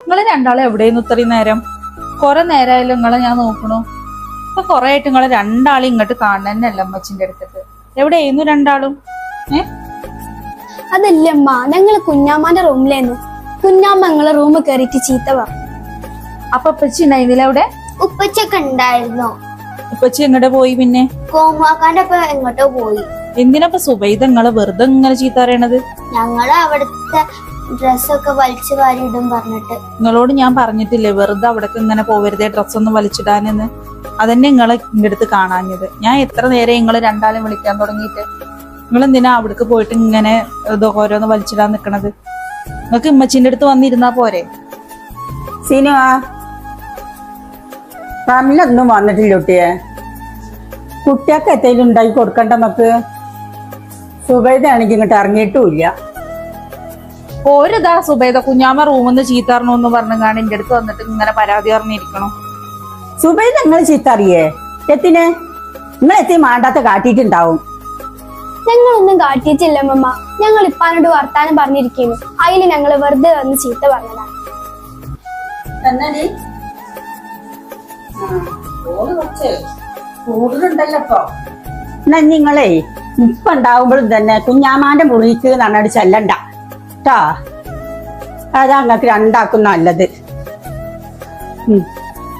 നിങ്ങൾ രണ്ടാളും എവിടെയെന്ന് ഇത്രയും നേരം? കൊറേ നേരമായാലും നിങ്ങളെ ഞാൻ നോക്കണു. ഇപ്പൊ കൊറേ ആയിട്ട് നിങ്ങളെ രണ്ടാളും ഇങ്ങോട്ട് കാണണന്നല്ല അമ്മച്ചിന്റെ അടുത്തേക്ക് എവിടെയായിരുന്നു രണ്ടാളും? ഏ? അതല്ലമ്മ ഞങ്ങൾ കുഞ്ഞാമ്മന്റെ റൂമിലായിരുന്നു. കുഞ്ഞാമ്മ ഞങ്ങളെ റൂമിൽ കയറിയിട്ട് ചീത്ത പറഞ്ഞു. അപ്പൊ അപ്പച്ചി ഉണ്ടായിരുന്നില്ല അവിടെ? ഉപ്പച്ചൊക്കെ ഉണ്ടായിരുന്നു. ഉപ്പച്ചി എങ്ങോട്ട് പോയി പിന്നെ? കോമാക്കാന്റെ ഒപ്പം എങ്ങോട്ടോ പോയി. എന്തിനപ്പൊ സുബൈദ് നിങ്ങളെ വെറുതെ ഇങ്ങനെ ചീത്ത അറിയണത് ഞങ്ങൾ അവിടുത്തെ ഡ്രസ്സൊക്കെ വലിച്ചു വാരി ഇടും പറഞ്ഞിട്ട്. നിങ്ങളോട് ഞാൻ പറഞ്ഞിട്ടില്ലേ വെറുതെ അവിടേക്ക് ഇങ്ങനെ പോവരുതേ ഡ്രസ്സൊന്നും വലിച്ചിടാനെന്ന്. അതന്നെ നിങ്ങളെ ഇങ്ങടുത്ത് അടുത്ത് കാണാഞ്ഞത്. ഞാൻ എത്ര നേരം നിങ്ങൾ രണ്ടാളും വിളിക്കാൻ തുടങ്ങിയിട്ട്? നിങ്ങൾ എന്തിനാ അവിടേക്ക് പോയിട്ട് ഇങ്ങനെ ഓരോന്ന് വലിച്ചിടാൻ നിൽക്കണത് നിങ്ങൾക്ക് ഇമ്മച്ചിന്റെ അടുത്ത് വന്നിരുന്നാ പോരെ? സിനിമ വന്നിട്ടില്ല കുട്ടിയെ. കുട്ടിയൊക്കെ എത്തേലും ഉണ്ടാക്കി കൊടുക്കണ്ട നമുക്ക്. സുബൈദയാണെങ്കിൽ ഇങ്ങോട്ട് ഇറങ്ങിയിട്ടുമില്ല ഓരിതാ സുബൈദ കുഞ്ഞാമ്മ റൂമിന്ന് നിന്ന് ചീത്തറണു എന്ന് പറഞ്ഞാണ് എന്റെ അടുത്ത് വന്നിട്ട് ഇങ്ങനെ പരാതി പറഞ്ഞിരിക്കണോ. സുബൈദ നിങ്ങൾ ചീത്തറിയേ എത്തിനെ? നിങ്ങൾ എത്തി മാണ്ടാത്ത കാട്ടിയിട്ടുണ്ടാവും. ഞങ്ങളൊന്നും കാട്ടിയിട്ടില്ല മമ്മ. ഞങ്ങൾ ഇപ്പാനോട് വർത്താനം പറഞ്ഞിരിക്കുന്നു. അതിൽ ഞങ്ങൾ വെറുതെ വന്ന് ചീത്ത പറഞ്ഞതാണ് എന്നാ നിങ്ങളെ ഇപ്പൊ ഉണ്ടാവുമ്പോഴും തന്നെ കുഞ്ഞാമാന്റെ മുറിക്ക് നന്നായിട്ട് ചെല്ലണ്ട. കേട്ടാ അതാ അങ്ങക്ക് രണ്ടാക്കും നല്ലത്.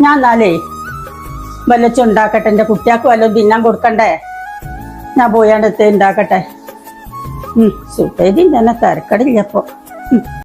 ഞാൻ എന്നാലേ വല്ലച്ചും ഉണ്ടാക്കട്ടെ. എന്റെ കുട്ടിയാക്ക് വല്ലതും തിന്നാൻ കൊടുക്കണ്ടേ? ഞാൻ പോയാണ്ടത്തെ ഉണ്ടാക്കട്ടെ. സുപ്പേരി തന്നെ തിരക്കടില്ലപ്പോ